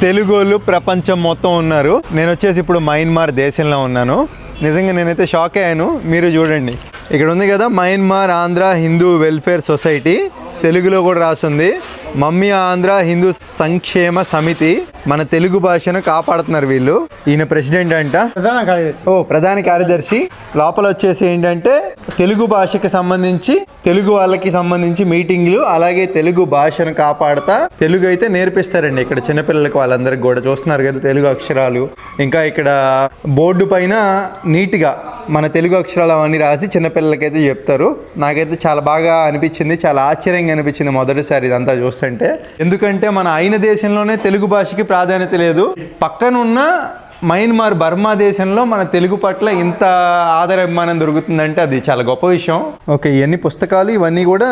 తెలుగు వాళ్ళు ప్రపంచం మొత్తం ఉన్నారు. నేను వచ్చేసి ఇప్పుడు మయన్మార్ దేశంలో ఉన్నాను. నిజంగా నేనైతే షాక్ అయ్యాను. మీరు చూడండి. ఇక్కడ ఉంది కదా Myanmar Andhra Hindu welfare society. తెలుగులో కూడా రాస్తుంది మమ్మీ ఆంధ్ర హిందూ సంక్షేమ సమితి మన తెలుగు భాషను కాపాడుతున్నారు వీళ్ళు. ఈయన ప్రెసిడెంట్ అంట. ప్రధాన కార్యదర్శి. ఓ ప్రధాన కార్యదర్శి. లోపల వచ్చేసి ఏంటంటే తెలుగు భాషకి సంబంధించి తెలుగు వాళ్ళకి సంబంధించి మీటింగ్లు అలాగే తెలుగు భాషను కాపాడుతా తెలుగు అయితే నేర్పిస్తారండి. ఇక్కడ చిన్నపిల్లలకి వాళ్ళందరికీ కూడా చూస్తున్నారు కదా తెలుగు అక్షరాలు. ఇంకా ఇక్కడ బోర్డు పైన నీట్గా మన తెలుగు అక్షరాలు అవన్నీ రాసి చిన్నపిల్లలకి అయితే చెప్తారు. నాకైతే చాలా బాగా అనిపించింది చాలా ఆశ్చర్యంగా అనిపించింది మొదటిసారి ఇదంతా చూస్తుంటే ఎందుకంటే మన అయిన దేశంలోనే తెలుగు భాషకి ప్రాధాన్యత లేదు. పక్కనున్న మయన్మార్ బర్మా దేశంలో మన తెలుగు పట్ల ఇంత ఆదరాభిమానం దొరుకుతుందంటే అది చాలా గొప్ప విషయం. ఓకే ఇవన్నీ పుస్తకాలు ఇవన్నీ కూడా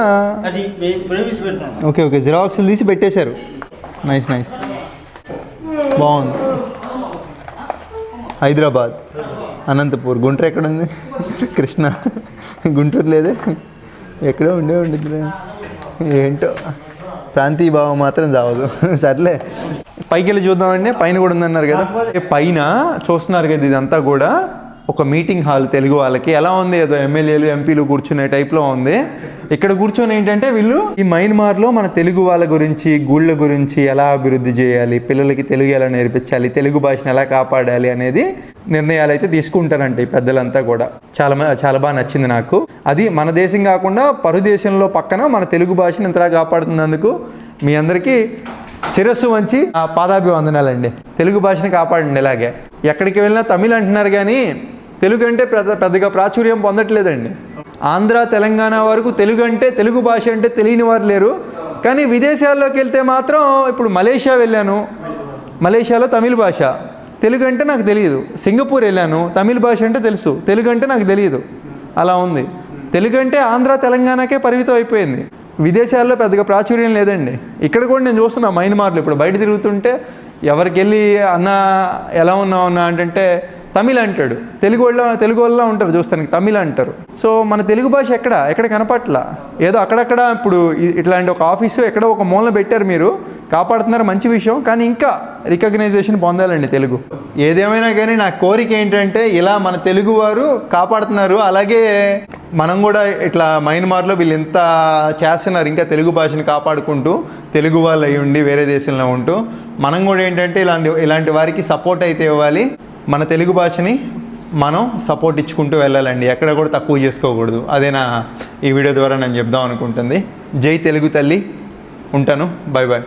ఓకే ఓకే జిరాక్స్లు తీసి పెట్టేశారు. నైస్ నైస్ బాగుంది. హైదరాబాద్ అనంతపూర్ గుంటూరు ఎక్కడ ఉంది కృష్ణ గుంటూరు లేదే ఎక్కడో ఉండే ఉండిద్దిలే. ఏంటో? ప్రాంతీయ భావం మాత్రం చావదు. సర్లే. పైకి వెళ్ళి చూద్దామండి. పైన కూడా ఉందన్నారు కదా. పైన చూస్తున్నారు కదా ఇదంతా కూడా. ఒక మీటింగ్ హాల్ తెలుగు వాళ్ళకి. ఎలా ఉంది? ఏదో ఎమ్మెల్యేలు ఎంపీలు కూర్చునే టైప్లో ఉంది. ఇక్కడ కూర్చొని ఏంటంటే వీళ్ళు ఈ మయన్మార్లో మన తెలుగు వాళ్ళ గురించి గుళ్ళ గురించి ఎలా అభివృద్ధి చేయాలి పిల్లలకి తెలుగు ఎలా నేర్పించాలి తెలుగు భాషను ఎలా కాపాడాలి అనేది నిర్ణయాలు అయితే తీసుకుంటారంట ఈ పెద్దలంతా కూడా. చాలా మ- చాలా బాగా నచ్చింది నాకు. అది మన దేశం కాకుండా పరుదేశంలో పక్కన మన తెలుగు భాషను ఇంతలా కాపాడుతున్నందుకు మీ అందరికీ శిరస్సు వంచి ఆ పాదాభివందనాలండి. తెలుగు భాషని కాపాడండి ఇలాగే. ఎక్కడికి వెళ్ళినా తమిళ్ అంటున్నారు కానీ తెలుగు అంటే పెద్ద పెద్దగా ప్రాచుర్యం పొందట్లేదండి. ఆంధ్ర తెలంగాణ వరకు తెలుగు అంటే తెలుగు భాష అంటే తెలియని వారు లేరు. కానీ విదేశాల్లోకి వెళ్తే మాత్రం ఇప్పుడు మలేషియా వెళ్ళాను. మలేషియాలో తమిళ భాష. తెలుగు అంటే నాకు తెలియదు. సింగపూర్ వెళ్ళాను. తమిళ భాష అంటే తెలుసు. తెలుగు అంటే నాకు తెలియదు. అలా ఉంది. తెలుగు అంటే ఆంధ్ర తెలంగాణకే పరిమితం అయిపోయింది. విదేశాల్లో పెద్దగా ప్రాచుర్యం లేదండి. ఇక్కడ కూడా నేను చూస్తున్నా మైన్మార్లు ఇప్పుడు బయట తిరుగుతుంటే ఎవరికి వెళ్ళి అన్న ఎలా ఉన్నావు అన్న అంటే తమిళ్ అంటాడు. తెలుగు వాళ్ళ తెలుగు వాళ్ళ ఉంటారు చూస్తానికి తమిళ్ అంటారు. సో మన తెలుగు భాష ఎక్కడ? ఎక్కడ కనపట్ల? ఏదో అక్కడక్కడ ఇప్పుడు ఇట్లాంటి ఒక ఆఫీసు ఎక్కడో ఒక మూలన పెట్టారు మీరు. కాపాడుతున్నారు మంచి విషయం. కానీ ఇంకా రికగ్నైజేషన్ పొందాలండి తెలుగు. ఏదేమైనా కానీ నా కోరిక ఏంటంటే ఇలా మన తెలుగు వారు కాపాడుతున్నారు. అలాగే మనం కూడా ఇట్లా మయన్మార్లో వీళ్ళు ఎంత చేస్తున్నారు. ఇంకా తెలుగు భాషని కాపాడుకుంటూ తెలుగు వాళ్ళు అయ్యుండి ఉండి వేరే దేశంలో ఉంటూ. మనం కూడా ఏంటంటే ఇలాంటి ఇలాంటి వారికి సపోర్ట్ అయితే ఇవ్వాలి. మన తెలుగు భాషని మనం సపోర్ట్ ఇచ్చుకుంటూ వెళ్ళాలండి. ఎక్కడ కూడా తక్కువ చేసుకోకూడదు. అదే నా ఈ వీడియో ద్వారా నేను చెప్దాం అనుకుంటుంది. జై తెలుగు తల్లి. ఉంటాను. Bye bye